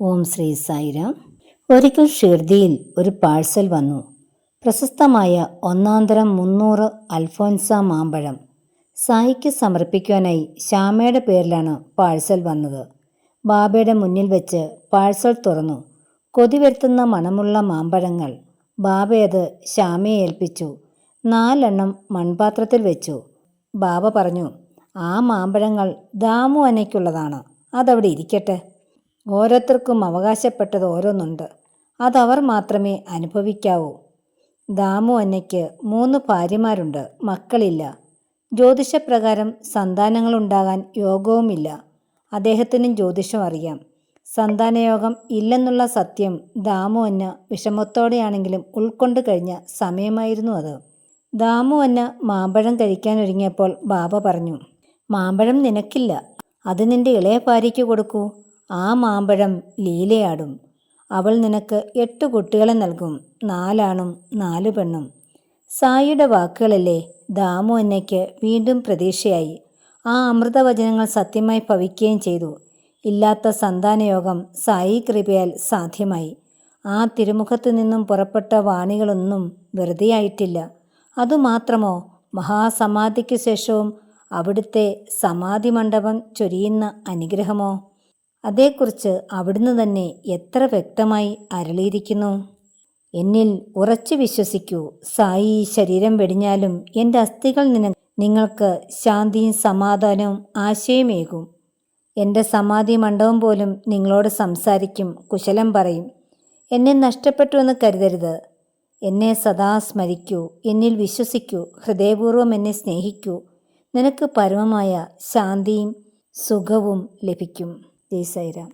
ഓം ശ്രീ സായിരാം. ഒരിക്കൽ ഷിർദിയിൽ ഒരു പാഴ്സൽ വന്നു. പ്രശസ്തമായ ഒന്നാന്തരം മുന്നൂറ് അൽഫോൻസ മാമ്പഴം. സായിക്ക് സമർപ്പിക്കുവാനായി ശ്യാമയുടെ പേരിലാണ് പാഴ്സൽ വന്നത്. ബാബയുടെ മുന്നിൽ വെച്ച് പാഴ്സൽ തുറന്നു. കൊതി വരുത്തുന്ന മണമുള്ള മാമ്പഴങ്ങൾ. ബാബയത് ശ്യാമയെ ഏൽപ്പിച്ചു. നാലെണ്ണം മൺപാത്രത്തിൽ വെച്ചു. ബാബ പറഞ്ഞു ആ മാമ്പഴങ്ങൾ ദാമു അനയ്ക്കുള്ളതാണ് അതവിടെ ഇരിക്കട്ടെ. ഓരോരുത്തർക്കും അവകാശപ്പെട്ടത് ഓരോന്നുണ്ട്. അതവർ മാത്രമേ അനുഭവിക്കാവൂ. ദാമു അന്നയ്ക്ക് മൂന്ന് ഭാര്യമാരുണ്ട്. മക്കളില്ല. ജ്യോതിഷപ്രകാരം സന്താനങ്ങളുണ്ടാകാൻ യോഗവുമില്ല. അദ്ദേഹത്തിനും ജ്യോതിഷം അറിയാം. സന്താനയോഗം ഇല്ലെന്നുള്ള സത്യം ദാമു അന്ന വിഷമത്തോടെയാണെങ്കിലും ഉൾക്കൊണ്ട് കഴിഞ്ഞ സമയമായിരുന്നു അത്. ദാമു അന്ന മാമ്പഴം കഴിക്കാനൊരുങ്ങിയപ്പോൾ ബാബ പറഞ്ഞു മാമ്പഴം നിനക്കില്ല. അത് നിന്റെ ഇളയ ഭാര്യയ്ക്ക് കൊടുക്കൂ. ആ മാമ്പഴം ലീലയാടും. അവൾ നിനക്ക് എട്ട് കുട്ടികളെ നൽകും. നാലാണും നാല് പെണ്ണും. സായിയുടെ വാക്കുകളല്ലേ ദാമു അന്നയ്ക്ക് വീണ്ടും പ്രതീക്ഷയായി. ആ അമൃതവചനങ്ങൾ സത്യമായി ഭവിക്കുകയും ചെയ്തു. ഇല്ലാത്ത സന്താനയോഗം സായി കൃപയാൽ സാധ്യമായി. ആ തിരുമുഖത്തു നിന്നും പുറപ്പെട്ട വാണികളൊന്നും വെറുതെയായിട്ടില്ല അതുമാത്രമോ മഹാസമാധിക്ക് ശേഷവും അവിടുത്തെ സമാധി മണ്ഡപം ചൊരിയുന്ന അനുഗ്രഹമോ? അതേക്കുറിച്ച് അവിടുന്ന് തന്നെ എത്ര വ്യക്തമായി അരളിയിരിക്കുന്നു? എന്നിൽ ഉറച്ചു വിശ്വസിക്കൂ സായി ശരീരം വെടിഞ്ഞാലും എന്റെ അസ്ഥികൾ നിന നിങ്ങൾക്ക് ശാന്തിയും സമാധാനവും ആശയമേകും. എന്റെ സമാധി മണ്ഡപം പോലും നിങ്ങളോട് സംസാരിക്കും കുശലം പറയും. എന്നെ നഷ്ടപ്പെട്ടു എന്ന് കരുതരുത്. എന്നെ സദാ സ്മരിക്കൂ എന്നിൽ വിശ്വസിക്കൂ ഹൃദയപൂർവം എന്നെ സ്നേഹിക്കൂ. നിനക്ക് പരമമായ ശാന്തിയും സുഖവും ലഭിക്കും. terceira.